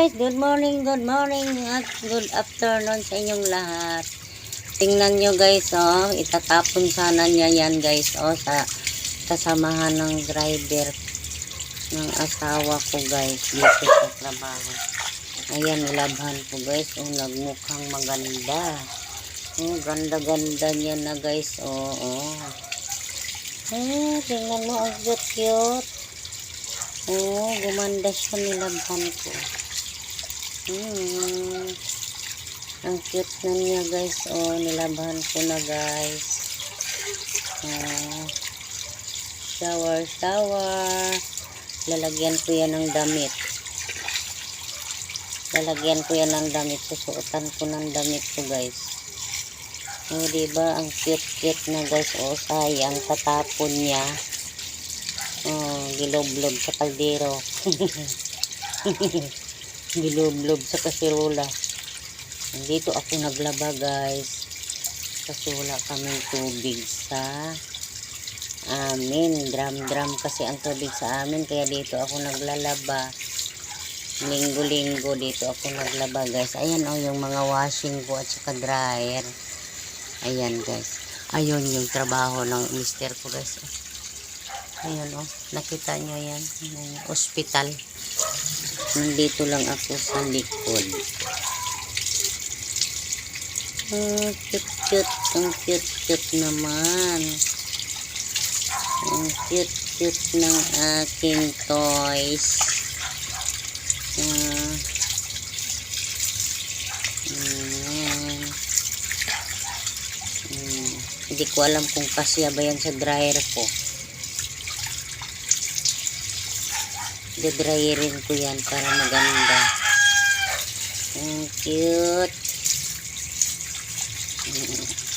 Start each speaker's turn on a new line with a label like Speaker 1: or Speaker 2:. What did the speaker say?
Speaker 1: guys, good morning, good morning at good afternoon sa inyong lahat. Tingnan nyo guys, oh, itatapon sana niya yan guys, oh, sa kasamahan ng driver ng asawa ko guys, dito sa trabaho. Ayan, nilabhan ko guys, oh, nagmukhang maganda. Oh, ganda-ganda niya na guys, oh, oh. Ah, tingnan mo, ang cute. Oo, gumanda siya nilabhan ko. Hmm. Ang cute na niya guys. Oh, nilabhan ko na guys. Ah. shower, shower. Lalagyan ko yan ng damit. Lalagyan ko yan ng damit. Susuotan ko ng damit ko guys. Oh, diba? Ang cute-cute na guys. Oh, sayang. Tatapon niya. Oh, giloblob sa kaldero. giloblob sa kasirola. Dito ako naglaba guys. Kasi wala kaming tubig sa amin. Drum-drum kasi ang tubig sa amin. Kaya dito ako naglalaba. Linggo-linggo dito ako naglaba guys. Ayan oh, yung mga washing ko at saka dryer. Ayan guys. Ayun yung trabaho ng mister ko guys. Ayan oh, nakita nyo yan, yung hospital. Nandito lang ako sa likod. Oh, cute cute, ang cute cute naman. Ang cute cute ng aking toys. Ayan. Hmm, hindi ko alam kung kasya ba yan sa dryer ko. Dadryerin ko yan para maganda. Ang cute. Mm.